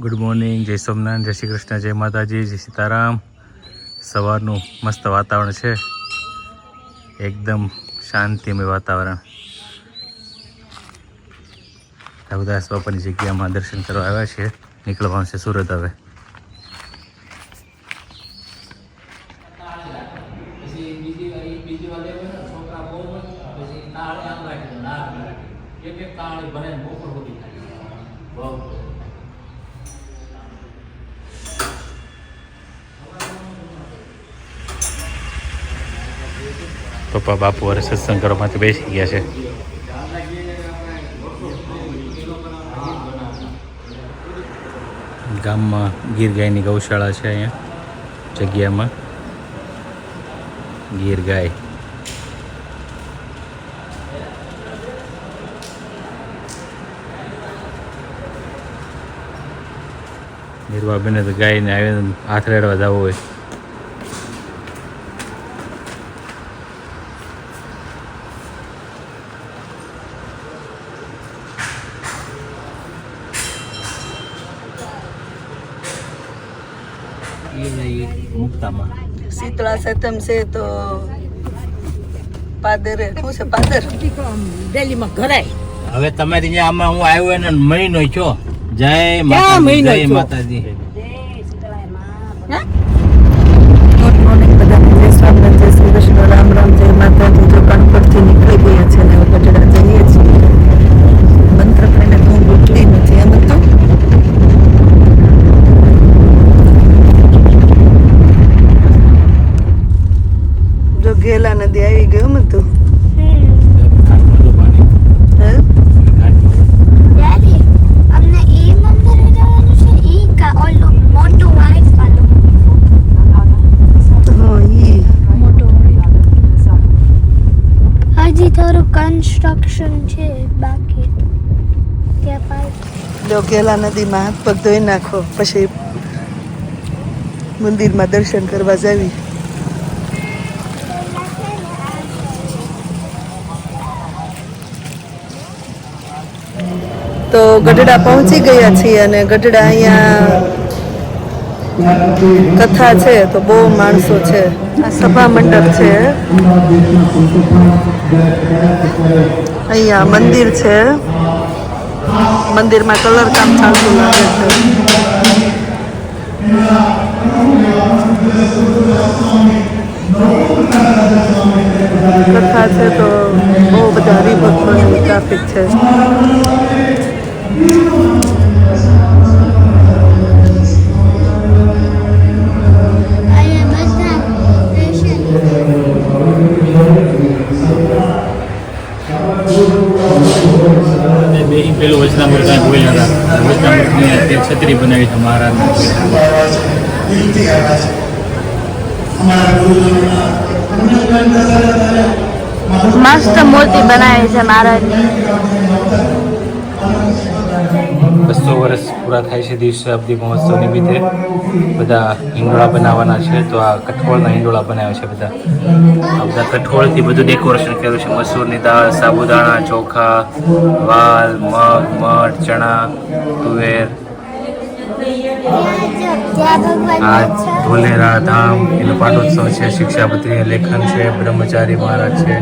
Good morning જય સોમનાથ જય શ્રી કૃષ્ણ જય માતાજી જય સીતારામ સવારનું મસ્ત વાતાવરણ છે. એકદમ શાંતિમય વાતાવરણ. રઘુદાસ બાપાની જગ્યામાં દર્શન કરવા આવ્યા છે નીકળવાનું છે સુરત હવે. પપ્પા બાપુ અરે સત્સંગ માટે બેસી ગયા છે. ગામમાં ગીર ગાયની ગૌશાળા છે અહીંયા, જગ્યામાં. ગીર ગાય નિર્વાબેને તો ગાયને આવીને હાથ રેડવા જવું હોય. મુક્તામાં શીતળા સતમ છે તો પાદરે શું છે પાદર ડેલીમાં ઘરાય હવે તમારી ત્યાં આમાં હું આવ્યો એને મહિનો છો જય માતા મહિનો જય માતાજી પાઇપ કેલા નદીમાં હાથ પગ ધોઈ નાખો, પછી મંદિરમાં દર્શન કરવા જાવી. તો ગઢડા પહોંચી ગયા છીએ અને ગઢડા અહીંયા કથા છે તો બહુ માણસો છે. આ સભા મંડપ છે. અહીંયા મંદિર છે. મંદિરમાં કલર કામ ચાલતું લાગે છે. કથા છે તો બહુ બધા હરિભક્તોની ટ્રાફિક છે. પેલું વચનામૃત કાંઈ બોલ્યા હતા વચનામૃતની તે છત્રી બનાવી છે મહારાજ મસ્ત મૂર્તિ બનાવી છે મહારાજની બસો વર્ષ પૂરા થાય છે દિવસે અબદી મહોત્સવ નિમિત્તે. બધા હિંડોળા બનાવવાના છે, તો આ કઠોળના હિંડોળા બનાવ્યા છે બધા. આ બધા કઠોળથી બધું ડેકોરેશન કર્યું છે. મસૂરની દાળ, સાબુદાણા, ચોખા, વાલ, મગ, મઠ, ચણા, તુવેર. આ ધોલેરા ધામ, એનો પાટોત્સવ છે શિક્ષાપત્રી લેખન છે, બ્રહ્મચારી મહારાજ છે.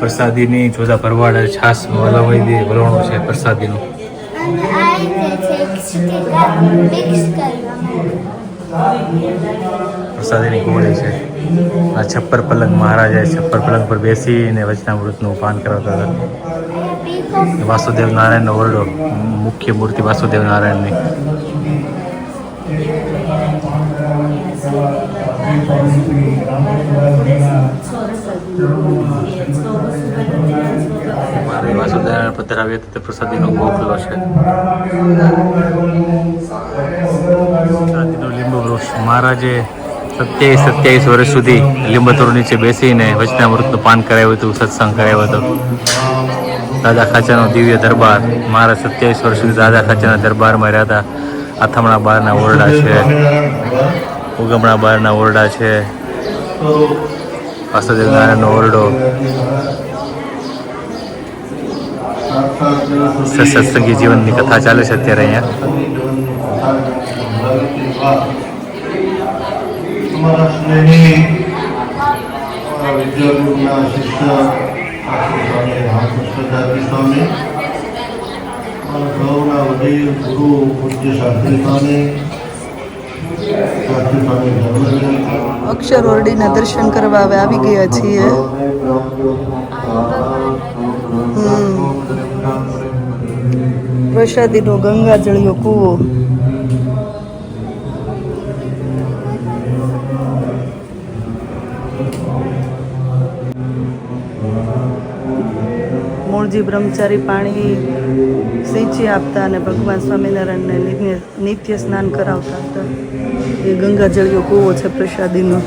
પ્રસાદીની જોતા ભરવાડ છાસ વલવઈ દે વલણું છે પ્રસાદીનું. પ્રસાદીની ગોળી છે. આ છપ્પર પલંગ મહારાજાએ છપ્પર પલંગ પર બેસીને વચનામૃતનું પાન કરાવતા હતા. વાસુદેવ નારાયણનો ઓરડો મુખ્ય મૂર્તિ વાસુદેવ નારાયણની. મારે વાસુદેવ પધરાવ્યો હતી તે પ્રસાદીનો ગોખલો છે. પ્રસાદીનો લીંબુ વૃક્ષ. મહારાજે સત્યાવીસ સત્યાવીસ વર્ષ સુધી લીંબતોડ નીચે બેસીને વચનામૃતનું પાન કરાવ્યું હતું, સત્સંગ કરાવ્યો હતો. દાદા ખાચાનો દિવ્ય દરબાર. મારા સત્યાવીસ વર્ષ સુધી દાદા ખાચાના દરબારમાં રહ્યા હતા. આથમણા બારના ઓરડા છે, ઉગમણા બારના ઓરડા છે. વાસુદેવ નારાયણનો ઓરડો સત્સંગી જીવનની કથા ચાલે છે અત્યારે અહીંયા અમારા સ્નેહી અમારા વિદ્યાર્થીઓના શિષ્ય આશુ સ્વામી રામકૃષ્ણ દાદી સ્વામી અમારા સૌના વડીલ ગુરુ પૂજ્ય શાસ્ત્રી સ્વામી શાસ્ત્રી સ્વામી ધર્મજન અક્ષર ઓરડીના દર્શન કરવા હવે આવી ગયા છીએ. પ્રસાદીનો ગંગાજળિયો કૂવો. મૂળજી બ્રહ્મચારી પાણી સિંચી આપતા અને ભગવાન સ્વામિનારાયણને નિત્ય નિત્ય સ્નાન કરાવતા હતા. એ ગંગાજળિયો કૂવો છે પ્રસાદીનો.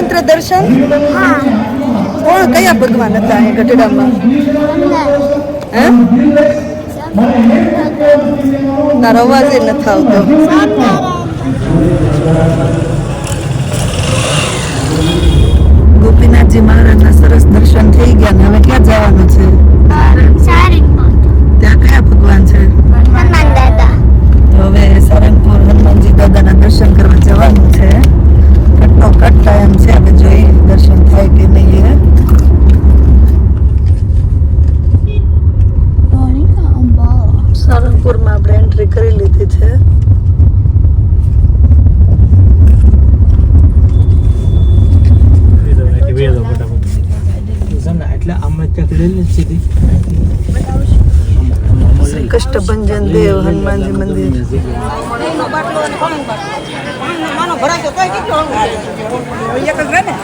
મંત્ર દર્શન? કોણ કયા ભગવાન હતા અહીંયા ગઢડામાં? હે? તારો અવાજ એ નથી આવતો. ગોપીનાથજી મહારાજના સરસ દર્શન થઈ ગયા ને હવે ક્યાં જવાનું છે? ત્યાં કયા ભગવાન છે? તો હવે સારંગપુર હનુમાનજી દાદાના દર્શન કરવા જવાનું છે. કટ ટાઈમ છે. હવે જોઈએ દર્શન થાય કે નહીં એ. સારંગપુરમાં આપણે એન્ટ્રી કરી લીધી છે. કષ્ટભંજન દેવ હનુમાનજી મંદિર. માનો ભરાય તો કઈ કેટલો એક જ રહે ને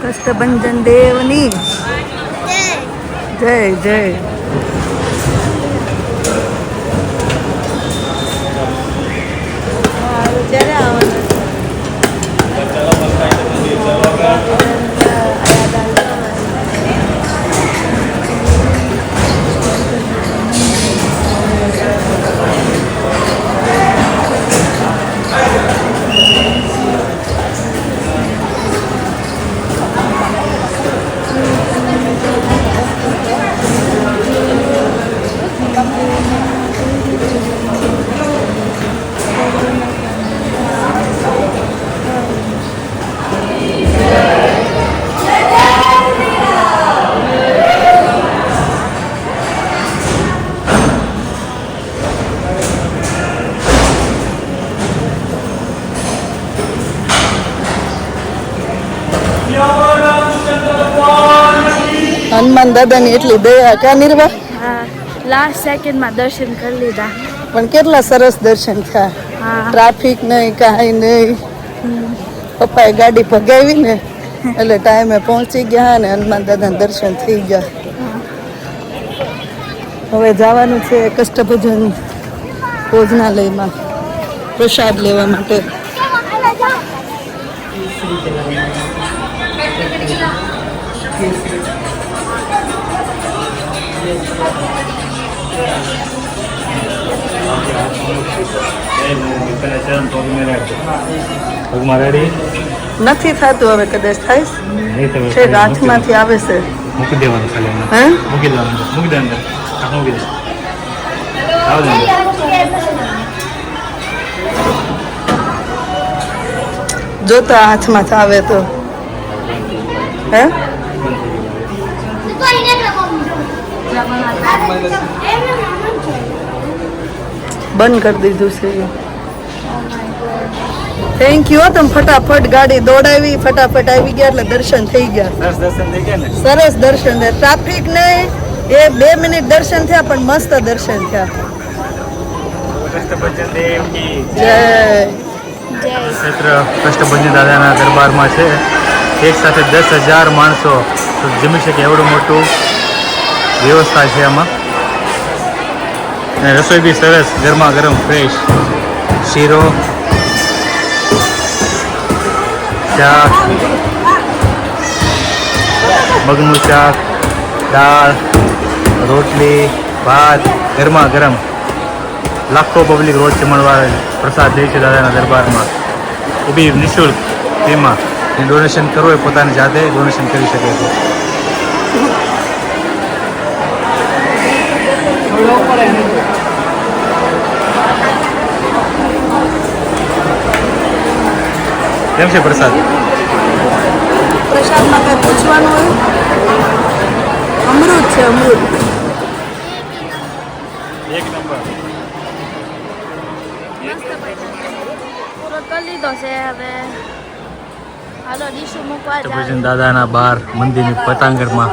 કષ્ટભંજન દેવની જય જય હનુમાન દાદાની એટલી દયા ક્યાં નિર્વા લાસ્ટ સેકન્ડમાં દર્શન કરી લીધા. પણ કેટલા સરસ દર્શન થયા. ટ્રાફિક નહીં કાંઈ નહીં. પપ્પાએ ગાડી ભગાવી ને એટલે ટાઈમે પહોંચી ગયા ને હનુમાન દાદાના દર્શન થઈ ગયા. હવે જવાનું છે કષ્ટભજન ભોજનાલયમાં પ્રસાદ લેવા માટે. પગમાં રેડી નથી થતું હવે કદાચ થાય. છે હાથમાંથી આવે છે. મૂકી દેવાનું ખાલી હે? મૂકી દેવાનું. મૂકી દે અંદર મૂકી દે. આવો જોતા હાથમાંથી આવે તો. હે? બંધ કરી દીધું છે. થેન્ક યુ તમે ફટાફટ ગાડી દોડાવી ફટાફટ આવી ગયા એટલે દર્શન થઈ ગયા. સરસ દર્શન થઈ ગયા ને? સરસ દર્શન થયા. ટ્રાફિક નહીં એ બે મિનિટ દર્શન થયા પણ મસ્ત દર્શન થયા. જય. જય. ક્ષેત્ર કષ્ટભંજન દાદાના દરબારમાં છે. એક સાથે દસ હજાર માણસો તો જમી શકે એવડું મોટું વ્યવસ્થા છે આમાં. અને રસોઈ બી સરસ, ગરમા ગરમ ફ્રેશ શીરો, શાક, મગનું શાક, દાળ, રોટલી, ભાત, ગરમા ગરમ. લાખો પબ્લિક રોજ જમણવા પ્રસાદ દે છે દાદાના દરબારમાં. એ બી નિઃશુલ્ક તેમાં. ડોનેશન કરવું હોય પોતાની જાતે ડોનેશન કરી શકે છે. કેમ છે પ્રસાદ? પ્રસાદમાં કંઈ પૂછવાનું હોય? અમૃત છે અમૃત. એક નંબર. પૂરો કરી લીધો છે હવે. હાલો ડીશું મૂકવા ભજન દાદાના બાર મંદિરની પતાંગણમાં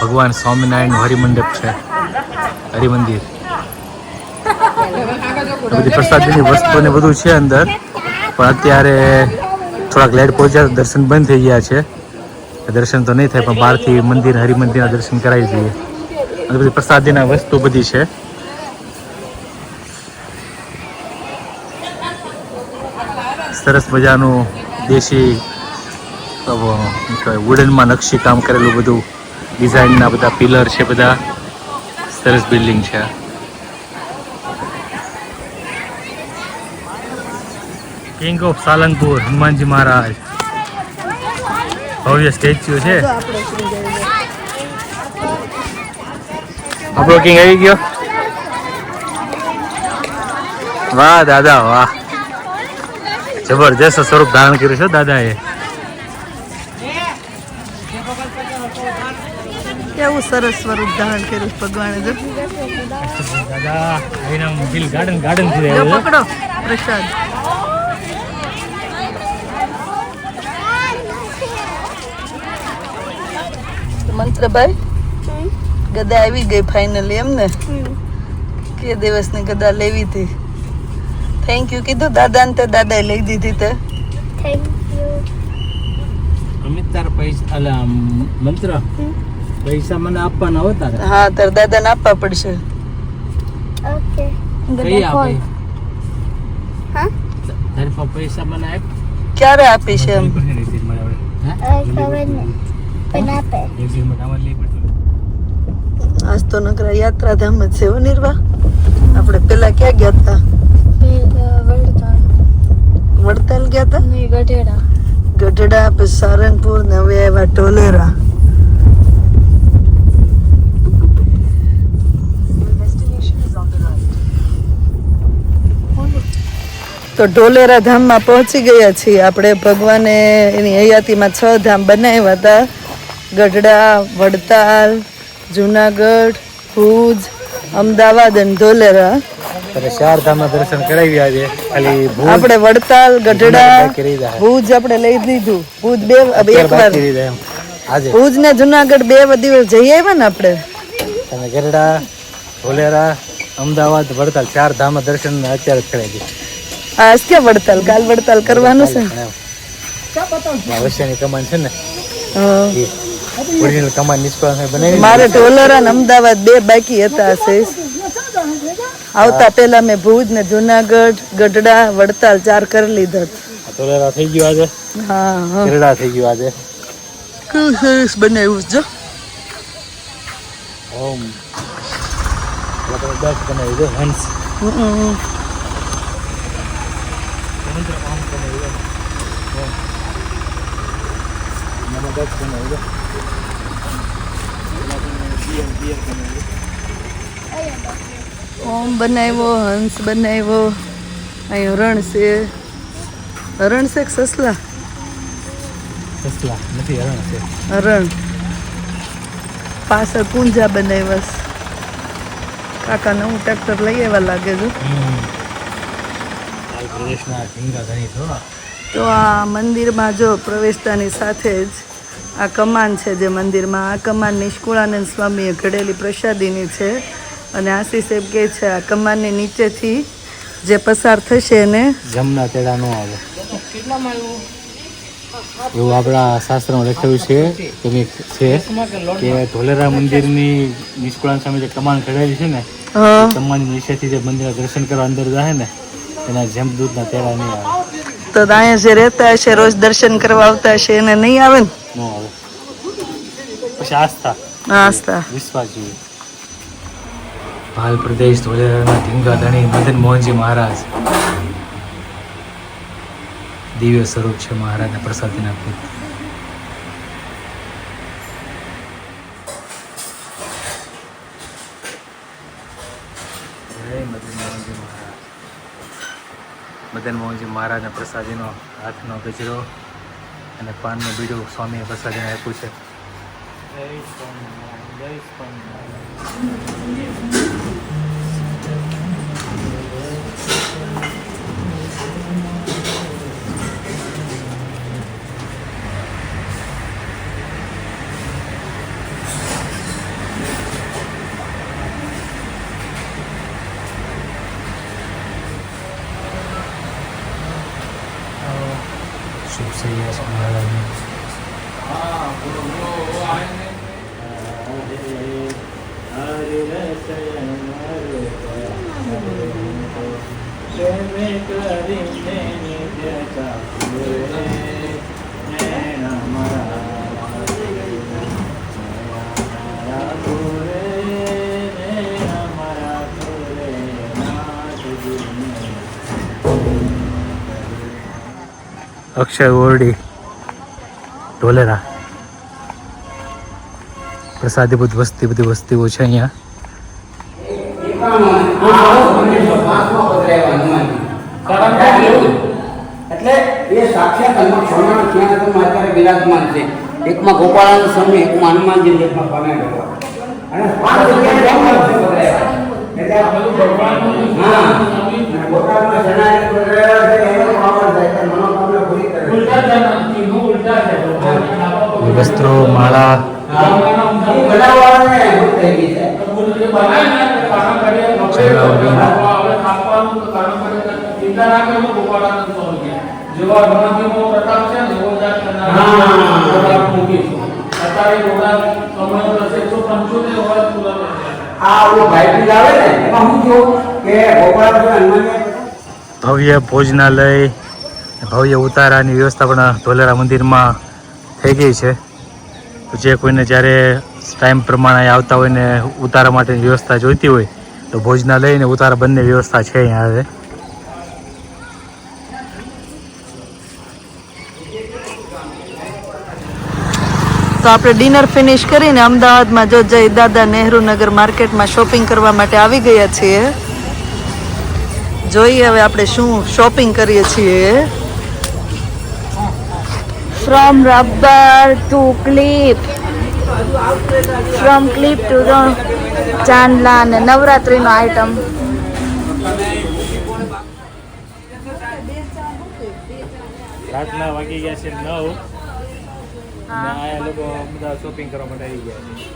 ભગવાન સ્વામિનારાયણ હરિમંડપ છે. હરિમંદિર. બધી પ્રસાદીની વસ્તુઓ ને બધું છે અંદર. પણ અત્યારે થોડાક લેટ પહોંચ્યા, દર્શન બંધ થઈ ગયા છે. દર્શન તો નહીં થાય, પણ બહારથી મંદિર, હરિમંદિરના દર્શન કરાવી દઈએ. અને બધી પ્રસાદીના વસ્તુ બધી છે. સરસ મજાનું દેશી વુડનમાં નકશી કામ કરેલું બધું. ડિઝાઇનના બધા પિલર છે બધા. સરસ બિલ્ડિંગ છે કિંગ ઓફ સાલંગપુર હનુમાનજી મહારાજ ભવ્ય સ્ટેચ્યુ છે. આપણો કિંગ આવી ગયો? વાહ દાદા વાહ. જબરજસ્ત સ્વરૂપ ધારણ કર્યું છે દાદાએ. કેવું સરસ સ્વરૂપ ધારણ કર્યું ભગવાને જો. દાદા ગાર્ડન ગાર્ડન. પકડો પ્રસાદ. મંત્રભાઈ ગદા આવી ગઈ ફાઇનલી એમ ને કે દિવસની ગદા લેવી હતી. થેન્ક યુ કીધું. દાદા ને તે દાદાએ લઈ દીધી તે. થેન્ક અમિત તાર પૈસા અલા મંત્ર? પૈસા મને આપવાના હોય તારે. હા તાર દાદાને આપવા પડશે. ઓકે કઈ આપે? હા? તારે પૈસા મને આપ? ક્યારે આપીશ છે એમ? ખબર નહીં. આજ તો નકરા યાત્રાધામ જ છે નિર્વા. આપણે પેલા ક્યાં ગયા હતા? વડતાલ. ગયા હતા? ગઢેડા. ગઢડા પછી સારંગપુર ને હવે આવ્યા ઢોલેરા. તો ઢોલેરા ધામમાં પહોંચી ગયા છીએ. આપણે ભગવાને એની હયાતીમાં છ ધામ બનાવ્યા હતા. ગઢડા વડતાલ જુનાગઢ ભુજ અમદાવાદ અને ધોલેરા. દર્શન કરાવી આજે. ખાલી આપણે વડતાલ ગઢડા. ભુજ આપણે લઈ લીધું ભુજ બે હવે એક વાર. બાકી રહી જાય એમ. આજે. ભુજ ને જુનાગઢ બે દિવસ જઈ આવ્યા ને આપણે? અને ગરડા ધોલેરા અમદાવાદ વડતાલ ચાર ધામ દર્શન અત્યારે કરાવી દીધું આજ ક્યાં વડતાલ? કાલ વડતાલ કરવાનું છે અવશ્યની કમાન છે ને? હા. ઓરિજિનલ કમાન નિષ્ફળ બનાવી મારે ઢોલરા ને અમદાવાદ બે બાકી હતા શેષ આવતા પહેલા મેં ભુજ ને જુનાગઢ ગઢડા વડતાલ ચાર કરી લીધા. ઢોલરા થઈ ગયું આજે. હા ગઢડા થઈ ગયું આજે. કેવું સરસ બનાવ્યું જો. ઓમ. જબરદસ્ત બનાવ્યું છે હંસ. હમ. મને દસ બનાવી દો ઓમ બનાવ્યો હંસ બનાવ્યો. અહીં હરણ છે. હરણ છે કે સસલા? સસલા નથી હરણ છે. હરણ પાછળ પૂંજા બનાવ્યા છે. કાકા નવું ટ્રેક્ટર લઈ આવ્યા લાગે છે. તો આ મંદિરમાં જો પ્રવેશતાની સાથે જ આ કમાન છે જે મંદિરમાં. આ કમાન નિષ્કુળાનંદ સ્વામીએ ઘડેલી પ્રસાદીની છે. અને આશીષ એમ કહે છે આ કમાનની નીચેથી જે પસાર થશે એને જમના તેડા ન આવે. એવું આપણા શાસ્ત્રમાં લખ્યું છે કે છે કે ધોલેરા મંદિરની નિષ્કુળાન સામે જે કમાન ઘડેલી છે ને કમાનની નીચેથી જે મંદિરના દર્શન કરવા અંદર જાય ને એના જમદૂતના તેડા નહીં આવે. તો અહીંયા જે રહેતા હશે રોજ દર્શન કરવા આવતા હશે એને નહીં આવે ને? આવે. પછી આસ્થા. આસ્થા. વિશ્વાસ જોઈએ. ભાલ પ્રદેશ ધોલેરાના ધીંગા ધણી મદન મોહનજી મહારાજ. દિવ્ય સ્વરૂપ છે મહારાજના પ્રસાદીના પુત્ર જય મદન મોહનજી મહારાજ મદન મોહનજી મહારાજના પ્રસાદીનો હાથનો ગજરો અને પાનનું બીડું સ્વામીએ પ્રસાદીને આપ્યું છે. અક્ષય ઓરડી ઢોલેરા. પ્રસાદીભૂત વસ્તી બધી વસ્તીઓ છે અહીંયા. એકમાં ગોપાળાનંદ સ્વામી છે વસ્ત્રો માળા. ભવ્ય ભોજનાલય ભવ્ય ઉતારાની વ્યવસ્થા પણ ધોલેરા મંદિરમાં થઈ ગઈ છે. તો જે કોઈને જ્યારે ટાઈમ પ્રમાણે આવતા હોય ને ઉતારા માટેની વ્યવસ્થા જોઈતી હોય, તો ભોજનાલય ને ઉતારા બંને વ્યવસ્થા છે અહીંયા હવે. તો આપણે ડિનર ફિનિશ કરીને અમદાવાદમાં જો જય દાદા નહેરુ નગર માર્કેટમાં શોપિંગ કરવા માટે આવી ગયા છીએ. જોઈએ હવે આપણે શું શોપિંગ કરીએ છીએ. From rubber to clip. From clip to the ચાંદલા અને નવરાત્રીનો આઈટમ રાતના વાગી ગયા છે નવ. આ લોકો બધા શોપિંગ કરવા માટે આવી ગયા છે.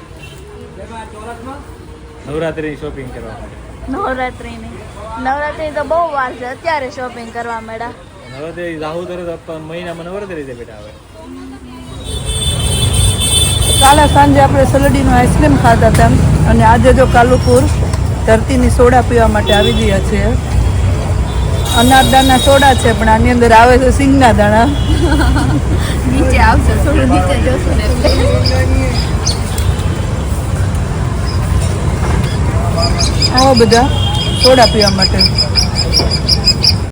નવરાત્રી શોપિંગ કરવા માટે. નવરાત્રિની. નવરાત્રી તો બહુ વાર છે. અત્યારે શોપિંગ કરવા મળ્યા. નવરાત્રી રાહુ તરત મહિનામાં નવરાત્રી રીતે બેટા આવે. કાલે સાંજે આપણે સલડીનો આઈસ્ક્રીમ ખાધા હતા અને આજે જો કાલુપુર ધરતીની સોડા પીવા માટે આવી ગયા છે. અનારદાના સોડા છે પણ આની અંદર આવે છે સિંગના દાણા. નીચે આવશે થોડું નીચે જશું ને આવા બધા સોડા પીવા માટે.